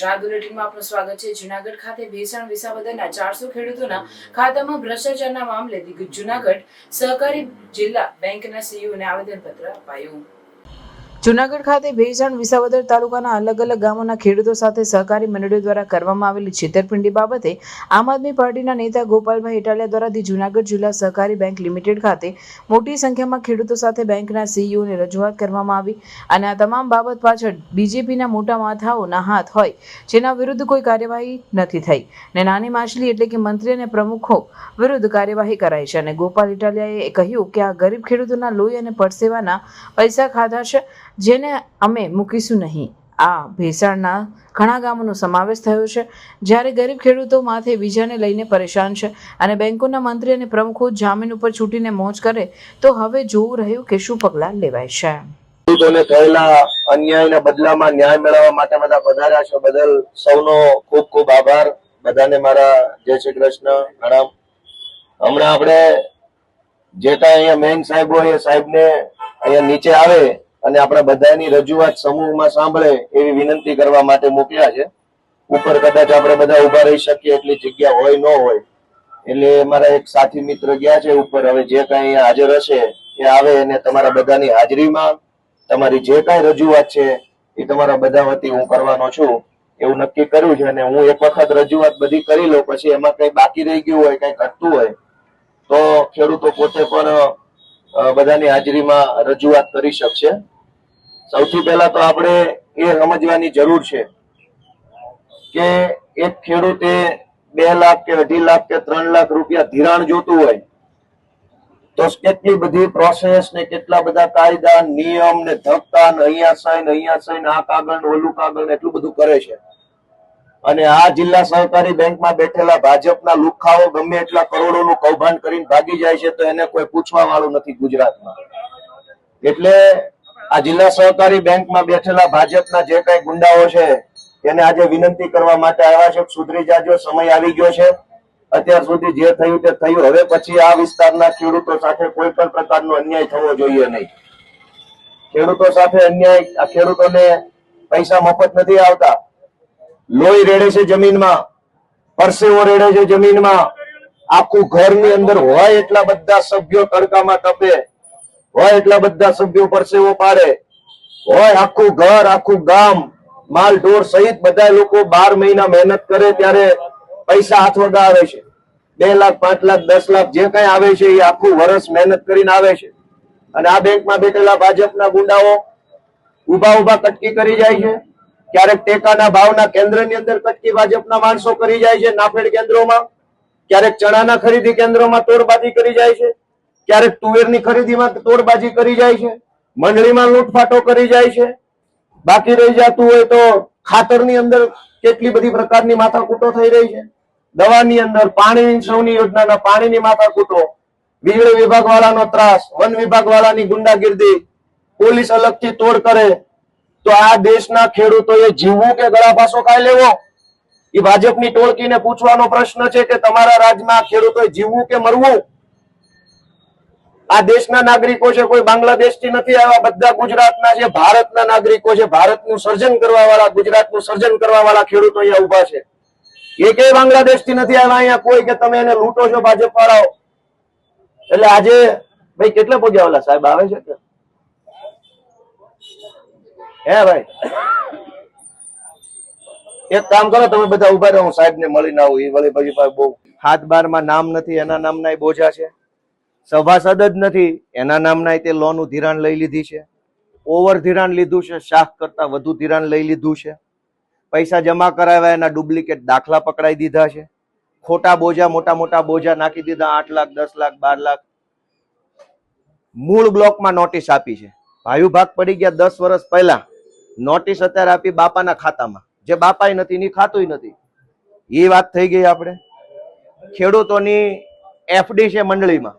ગુજરાત બુલેટિનમાં આપનું સ્વાગત છે. જુનાગઢ ખાતે ભેસાણ વિસાવદરના ચારસો ખેડૂતોના ખાતામાં ભ્રષ્ટાચારના મામલે દિગ્ગજ જુનાગઢ સહકારી જિલ્લા બેંકના સીઈઓને આવેદનપત્ર અપાયું. જુનાગઢ ખાતે ભેસાણ વિસાવદર તાલુકાના અલગ અલગ ગામોના ખેડૂતો સાથે સહકારી મંડળીઓ દ્વારા કરવામાં આવેલી છેતરપિંડી બાબતે આમ આદમી પાર્ટીના નેતા ગોપાલભાઈ ઇટાલિયા દ્વારા દી જુનાગઢ જિલ્લા સહકારી બેંક લિમિટેડ ખાતે મોટી સંખ્યામાં ખેડૂતો સાથે બેંકના સીઈઓને રજૂઆત કરવામાં આવી અને આ તમામ બાબત પાછળ બીજેપીના મોટા માથાઓના હાથ હોય જેના વિરુદ્ધ કોઈ કાર્યવાહી નથી થઈ. ને નાની માછલી એટલે કે મંત્રી અને પ્રમુખો વિરુદ્ધ કાર્યવાહી કરાઈ છે અને ગોપાલ ઇટાલિયાએ કહ્યું કે આ ગરીબ ખેડૂતોના લોહી અને પરસેવાના પૈસા ખાધા છે જેને અમે મૂકીશું નહીં. આ ભેસાણના ઘણા ગામોનો સમાવેશ થયો છે. જ્યારે ગરીબ ખેડૂતો માથે બીજાને લઈને પરેશાન છે અને બેંકોના મંત્રી અને પ્રમુખો જામીન ઉપર છૂટીને મોજ કરે, તો હવે જોવું રહ્યું કે શું પગલાં લેવાય છે. ખેડૂતોને થયેલા અન્યાયના બદલામાં ન્યાય મેળવવા માટે બધા પધાર્યા છો. બદલ સૌનો ખૂબ ખૂબ આભાર. બધાને મારા જય શ્રી કૃષ્ણ, પ્રણામ. હમણાં આપણે જે ત્યાં અહીંયા મેન સાહેબ હોય એ સાહેબને અહીંયા નીચે આવે અને આપણા બધાની રજૂઆત સમૂહમાં સાંભળે એવી વિનંતી કરવા માટે મોકલ્યા છે. ઉપર કદાચ આપણે બધા ઊભા રહી શકીએ એટલી જગ્યા હોય, ન હોય. એટલે મારા એક સાથી મિત્ર ગયા છે ઉપર, હવે જે કઈ હાજર હશે એ આવે અને તમારા બધાની હાજરીમાં તમારી જે કઈ રજૂઆત છે એ તમારા બધા વતી હું કરવાનો છું. એવું નક્કી કર્યું છે અને હું એક વખત રજૂઆત બધી કરી લઉં, પછી એમાં કઈ બાકી રહી ગયું હોય, કઈ ઘટતું હોય, તો ખેડૂતો પોતે પણ બધાની હાજરીમાં રજૂઆત કરી શકશે. સૌથી પહેલા તો આપણે એ સમજવાની જરૂર છે કે એક ખેડૂતે બે લાખ કે અઢી લાખ કે ત્રણ લાખ રૂપિયા ધિરાણ જોતું હોય, તો કેટલી બધી પ્રોસેસ ને કેટલા બધા કાયદા, નિયમ ને ધક્કા ને અહીંયા સાઈન અહીંયા સાઈન આ કાગળ ઓલું કાગળ એટલું બધું કરે છે. અને આ જિલ્લા સહકારી બેંકમાં બેઠેલા ભાજપના લુખાઓ ગમે એટલા કરોડોનું કૌભાંડ કરીને ભાગી જાય છે તો એને કોઈ પૂછવા વાળું નથી ગુજરાતમાં. એટલે આ જિલ્લા સહકારી બેંકમાં બેઠેલા ભાજપના જે કઈ ગુંડાઓ છે, એને આજે વિનંતી કરવા માટે આવ્યા છે. સુધરી જાજો, સમય આવી ગયો છે. અત્યાર સુધી જે થયું તે થયું. હવે પછી આ વિસ્તારના ખેડૂતો સાથે કોઈ પણ પ્રકારનો અન્યાય થવો જોઈએ નહીં. ખેડૂતો સાથે અન્યાય ખેડૂતોને પૈસા મફત નથી આવતા. લોહી રેડે છે જમીનમાં, પરસેવો રેડે છે જમીનમાં. આખું ઘરની અંદર હોય એટલા બધા સભ્યો તડકામાં તપે, હોય એટલા બધા સભ્યો પરસેવો પાડે, હોય આખું ઘર, આખું ગામ, માલ ઢોર સહિત બધા લોકો બાર મહિના મહેનત કરે ત્યારે પૈસા હાથ વગા આવે છે. બે લાખ, પાંચ લાખ, દસ લાખ જે કઈ આવે છે એ આખું વર્ષ મહેનત કરીને આવે છે. અને આ બેંકમાં બેઠેલા ભાજપના ગુંડાઓ ઊભા ઊભા કટકી કરી જાય છે. ક્યારેક ટેકાના ભાવના કેન્દ્રની અંદર કટકી ભાજપના માણસો કરી જાય છે નાફેડ કેન્દ્રોમાં. ક્યારેક ચણાના ખરીદી કેન્દ્રોમાં તોડબાજી કરી જાય છે. ક્યારેક તુવેરની ખરીદીમાં તોડબાજી કરી જાય છે. મંડળીમાં લૂંટફાટો કરી જાય છે. બાકી રહી જતું હોય તો ખાતરની અંદર કેટલી બધી પ્રકારની માથાકૂટો થઈ રહી છે. દવાની અંદર પાણીની સૌની યોજનાના પાણીની માથાકૂટો, વીજળી વિભાગ વાળાનો ત્રાસ, વન વિભાગ વાળાની ગુંડાગીર્દી, પોલીસ અલગથી તોડ કરે તો આ દેશના ખેડૂતોએ જીવવું કે ગળાપાસો ખાઈ લેવો? એ ભાજપની ટોળકીને પૂછવાનો પ્રશ્ન છે કે તમારા રાજ્યમાં ખેડૂતોએ જીવવું કે મરવું? આ દેશના નાગરિકો છે, કોઈ બાંગ્લાદેશથી નથી આવ્યા, બધા ગુજરાતના છે, ભારતના નાગરિકો છે, ભારતનું સર્જન કરવા વાળા ગુજરાતનું સર્જન કરવા વાળા ખેડૂતો અહીંયા ઊભા છે. એ કે બાંગ્લાદેશથી નથી આવ્યા? અહીંયા કોઈ કે તમે એને લૂંટો છો ભાજપ વાળાઓ એટલે આજે, ભાઈ, કેટલા પહોંચ્યા ઓલા સાહેબ આવે છે? કે હે ભાઈ? એક કામ કરો, તમે બધા ઊભા રહો, હું સાહેબને મળીને આવું. એ વળી પછી બહુ હાથ બારમાં નામ નથી, એના નામના બોજા છે. સભાસદ જ નથી, એના નામના તે લોનનું ધિરાણ લઈ લીધી છે. ઓવર ધિરાણ લીધું છે, શાખ કરતા વધુ ધિરાણ લઈ લીધું છે. પૈસા જમા કરાવ્યા, એના ડુપ્લિકેટ દાખલા પકડાઈ દીધા છે. ખોટા બોજા, મોટા મોટા બોજા નાખી દીધા, આઠ લાખ, દસ લાખ, બાર લાખ. મૂળ બ્લોકમાં નોટિસ આપી છે. ભાયુ ભાગ પડી ગયા દસ વર્ષ પહેલા. નોટિસ અત્યારે આપી બાપાના ખાતામાં. જે બાપાય નથી ની ખાતું નથી. એ વાત થઈ ગઈ આપણે. ખેડૂતોની એફડી છે મંડળીમાં.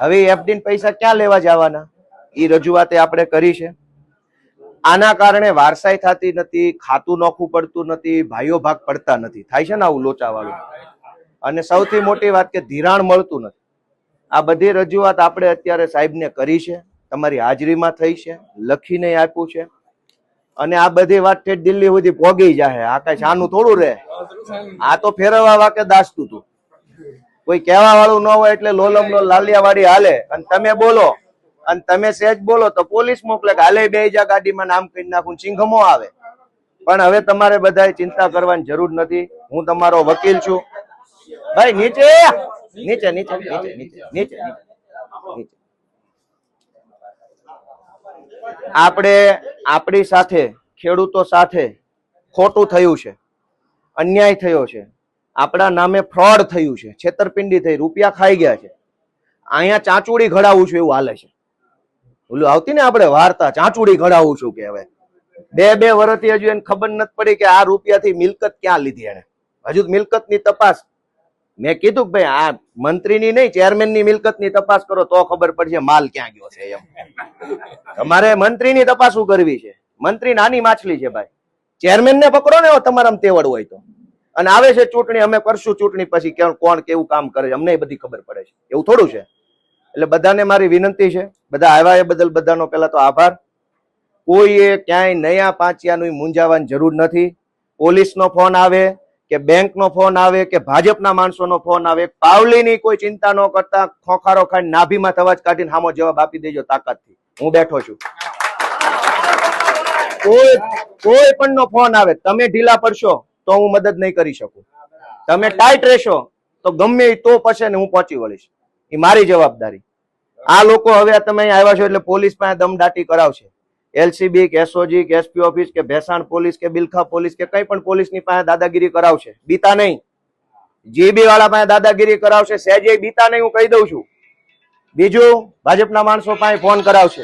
હવે એફડી પૈસા ક્યાં લેવા જવાના? એ રજૂઆતે આપણે કરી છે. આના કારણે વારસાઈ થતી નથી, ખાતું નોખવું પડતું નથી, ભાઈઓ ભાગ પડતા નથી. થાય છે ને આવું લોચાવાળું? અને સૌથી મોટી વાત કે ધિરાણ મળતું નથી. આ બધી રજૂઆત આપણે અત્યારે સાહેબને કરી છે. તમારી હાજરીમાં થઈ છે. લખીને આપ્યું છે. અને આ બધી વાત દિલ્હી સુધી પોગી જાય આ કઈ શાનું થોડું રે આ તો ફેરવવા વાકે દાસતું તું. કોઈ કહેવા વાળું ન હોય એટલે લોલમ લો લાલિયા વાળી હાલે. અને તમે બોલો. અને તમે સેજ બોલો તો પોલીસ મોકલે હાલે બે જા ગાડીમાં નામ કહી નાખું ચિંઘમો આવે. પણ હવે તમારે બધા ચિંતા કરવાની જરૂર નથી. હું તમારો વકીલ છું. ભાઈ નીચે નીચે નીચે નીચે નીચે. નીચે. આપણે આપણી સાથે, ખેડૂતો સાથે ખોટું થયું છે, અન્યાય થયો છે, આપણા નામે ફ્રોડ થયું છે, છેતરપિંડી થઈ, રૂપિયા ખાઈ ગયા છે. અહીંયા ચાંચુડી ઘડાવું છું એવું હાલે છે. ઓલું આવતી ને આપણે વાર્તા, ચાંચુડી ઘડાવું છું કે હવે. બે બે વર્ષથી હજુ એને ખબર નથી પડી કે આ રૂપિયાથી મિલકત ક્યાં લીધી એને હજુ મિલકતની તપાસ મેં કીધું કે ભાઈ, આ મંત્રીની નહીં ચેરમેનની મિલકતની તપાસ કરો તો ખબર પડશે માલ ક્યાં ગયો છે એમ. તમારે મંત્રીની તપાસ શું કરવી છે? મંત્રી નાની માછલી છે ભાઈ. ચેરમેન ને પકડો ને તમારા તેવડ હોય તો. અને આવે છે ચૂંટણી, અમે કરશું ચૂંટણી પછી કોણ કેવું કામ કરે છે, અમને બધી ખબર પડે છે. એવું થોડું છે. એટલે બધાને મારી વિનંતી છે. બધા આવ્યા એ બદલ બધાનો પહેલા તો આભાર. કોઈએ ક્યાંય નયા પાંચિયાનું મૂંઝાવાની જરૂર નથી. પોલીસનો ફોન આવે. કે બેંકનો ફોન આવે કે ભાજપના માણસોનો ફોન આવે, પાવલીની કોઈ ચિંતા ન કરતા ખોખારો ખાઈ નાભીમાં થવા જ કાઢીને સામો જવાબ આપી દેજો તાકાતથી. હું બેઠો છું. કોઈ કોઈ પણ નો ફોન આવે, તમે ઢીલા પડશો તો હું મદદ નહીં કરી શકું. તમે ટાઈટ રહેશો તો ગમે તો પછી ને હું પહોંચી વળીશ. એ મારી જવાબદારી. આ લોકો હવે તમે આવ્યા છો એટલે પોલીસ પાસે દમદાટી કરાવશે. એલસીબી કે એસઓજી કે એસપી ઓફિસ કે ભેસાણ પોલીસ કે બિલખા પોલીસ કે કઈ પણ પોલીસની પાસે દાદાગીરી કરાવશે. બીતા નહીં. જીબી વાળા પાસે દાદાગીરી કરાવશે. સહેજે બીતા નહીં, હું કહી દઉં છું. બીજું, ભાજપના માણસો પાસે ફોન કરાવશે.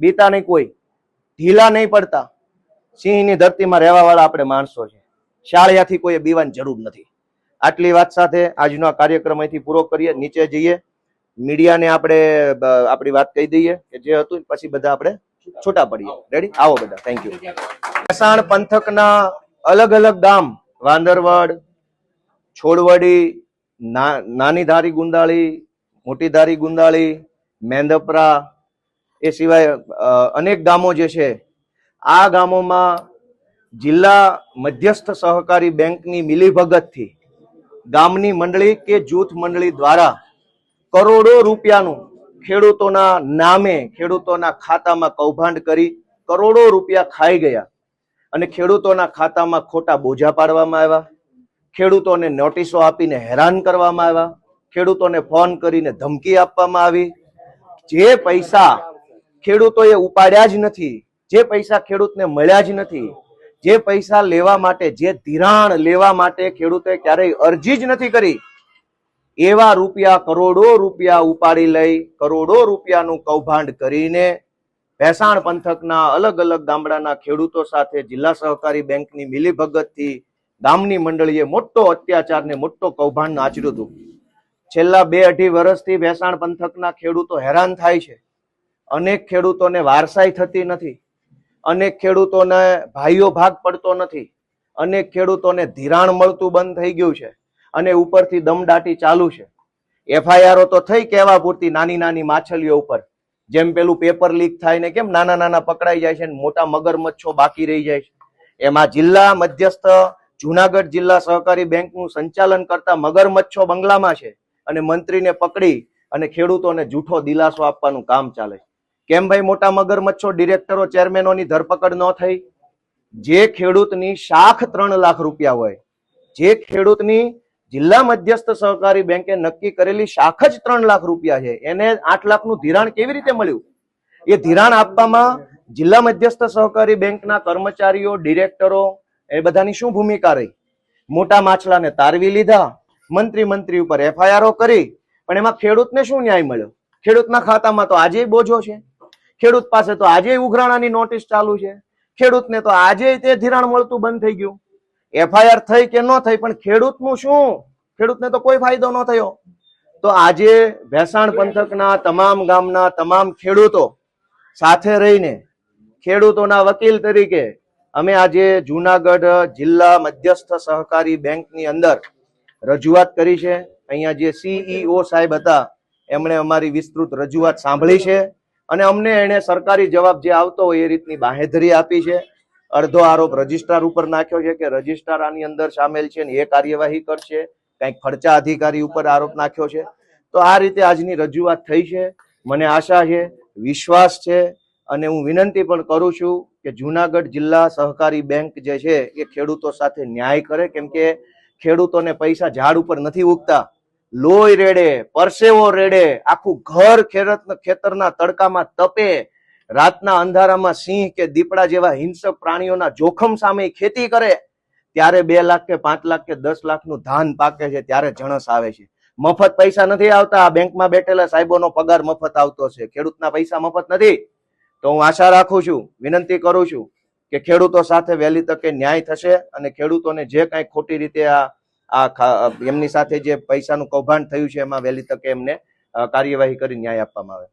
બીતા નહીં કોઈ. ઢીલા નહીં પડતા. સિંહની ધરતીમાં રહેવા વાળા આપણે માણસો છે. શાળિયાથી કોઈ બીવાની જરૂર નથી. આટલી વાત સાથે આજનો આ કાર્યક્રમ અહીંથી પૂરો કરીએ, નીચે જઈએ. મીડિયાને આપણે આપણી વાત કહી દઈએ કે જે હતું, પછી બધા આપણે છૂટા પડીએ. રેડી આવો બધા. થેન્ક યુ મહેસાણ પંથકના અલગ અલગ ગામ વાંદરવડ છોડવડી નાની ધારી ગુંદાળી મોટી ધારી ગુંદાળી મેંદપરા એ સિવાય અનેક ગામો જે છે આ ગામોમાં જિલ્લા મધ્યસ્થ સહકારી બેંકની મિલીભગતથી ગામની મંડળી કે જૂથ મંડળી દ્વારા કરોડો રૂપિયાનું ખેડૂતોના નામે ખેડૂતોના ખાતામાં કૌભાંડ કરી કરોડો રૂપિયા ખાઈ ગયા અને ખેડૂતોના ખાતામાં ખોટા બોજા પાડવામાં આવ્યા. ખેડૂતોને નોટિસો આપીને હેરાન કરવામાં આવ્યા. ખેડૂતોને ફોન કરીને ધમકી આપવામાં આવી. જે પૈસા ખેડૂતોએ ઉપાડ્યા જ નથી, જે પૈસા ખેડૂતને મળ્યા જ નથી, જે પૈસા લેવા માટે, જે ધિરાણ લેવા માટે ખેડૂતોએ ક્યારેય અરજી જ નથી કરી એવા રૂપિયા કરોડો રૂપિયા ઉપાડી લઈ, કરોડો રૂપિયાનું કૌભાંડ કરીને ભેસાણ પંથકના અલગ અલગ ગામડાના ખેડૂતો સાથે જિલ્લા સહકારી બેંકની મિલીભગતથી ગામની મંડળીએ મોટો અત્યાચાર ને મોટો કૌભાંડ આચર્યું હતું. છેલ્લા બે અઢી વર્ષથી ભેસાણ પંથકના ખેડૂતો હેરાન થાય છે. અનેક ખેડૂતોને વારસાઈ થતી નથી. અનેક ખેડૂતોને ભાઈઓ ભાગ પડતો નથી. અનેક ખેડૂતોને ધિરાણ મળતું બંધ થઈ ગયું છે. અને ઉપરથી દમદાટી ચાલુ છે. એફઆઈઆરો તો થઈ કહેવા પૂરતી નાની નાની માછલીઓ ઉપર. જેમ પેલું પેપર લીક થાય ને કેમ નાના નાના પકડાઈ જાય છે ને મોટા મગરમચ્છો બાકી રહી જાય છે. એમાં જિલ્લા મધ્યસ્થ જુનાગઢ જિલ્લા સહકારી બેંકનું સંચાલન કરતા મગરમચ્છો બંગલામાં છે અને મંત્રીને પકડી અને ખેડૂતોને જૂઠો દિલાસો આપવાનું કામ ચાલે છે. કેમ ભાઈ મોટા મગરમચ્છો ડિરેક્ટરો ચેરમેનોની ધરપકડ ન થઈ? જે ખેડૂતની શાખ ત્રણ લાખ રૂપિયા હોય, જે ખેડૂતની જિલ્લા મધ્યસ્થ સહકારી બેંકે નક્કી કરેલી શાખ જ ત્રણ લાખ રૂપિયા છે. એને આઠ લાખનું ધિરાણ કેવી રીતે મળ્યું? એ ધિરાણ આપવામાં જિલ્લા મધ્યસ્થ સહકારી બેંકના કર્મચારીઓ, ડિરેક્ટરો, એ બધાની શું ભૂમિકા રહી? મોટા માછલાને તારવી લીધા, મંત્રી મંત્રી ઉપર એફઆઈઆરો કરી, પણ એમાં ખેડૂતને શું ન્યાય મળ્યો? ખેડૂતના ખાતામાં તો આજે બોજો છે. ખેડૂત પાસે તો આજે ઉઘરાણાની નોટિસ ચાલુ છે. ખેડૂતને તો આજે તે ધિરાણ મળતું બંધ થઈ ગયું. એફઆઈઆર થઈ કે ન થઈ, પણ ખેડૂતનું શું? ખેડૂતને તો કોઈ ફાયદો ન થયો. તો આજે ભેસાણ પંથકના તમામ ગામના તમામ ખેડૂતો સાથે રહીને ખેડૂતોના વકીલ તરીકે અમે આજે જુનાગઢ જિલ્લા મધ્યસ્થ સહકારી બેંકની અંદર રજૂઆત કરી છે. અહીંયા જે સીઈઓ સાહેબ હતા, એમણે અમારી વિસ્તૃત રજૂઆત સાંભળી છે અને અમને એને સરકારી જવાબ જે આવતો હોય એ રીતની બાહેધરી આપી છે. અડધો આરોપ રજિસ્ટ્રાર ઉપર નાખ્યો છે કે રજિસ્ટ્રાર આની અંદર સામેલ છે ને એ કાર્યવાહી કરશે. કંઈક ખર્ચા અધિકારી ઉપર આરોપ નાખ્યો છે. તો આ રીતે આજની રજૂઆત થઈ છે. મને આશા છે, વિશ્વાસ છે અને હું વિનંતી પણ કરું છું કે જુનાગઢ જિલ્લા સહકારી બેંક જે છે એ ખેડૂતો સાથે ન્યાય કરે. કેમ કે ખેડૂતોને પૈસા ઝાડ ઉપર નથી ઉગતા. લોહી રેડે, પરસેવો રેડે, આખું ઘર ખેતરના તડકામાં તપે. રાતના અંધારામાં સિંહ કે દીપડા જેવા હિંસક પ્રાણીઓના જોખમ સામે ખેતી કરે, ત્યારે બે લાખ કે પાંચ લાખ કે દસ લાખનું ધાન પાકે છે, ત્યારે જણસ આવે છે. મફત પૈસા નથી આવતા, આ બેંકમાં બેઠેલા સાહેબોનો પગાર મફત આવતો છે. ખેડૂતના પૈસા મફત નથી. તો હું આશા રાખું છું, વિનંતી કરું છું કે ખેડૂતો સાથે વહેલી તકે ન્યાય થશે અને ખેડૂતોને જે કાંઈ ખોટી રીતે આ આ એમની સાથે જે પૈસાનું કૌભાંડ થયું છે, એમાં વહેલી તકે એમને કાર્યવાહી કરી ન્યાય આપવામાં આવે.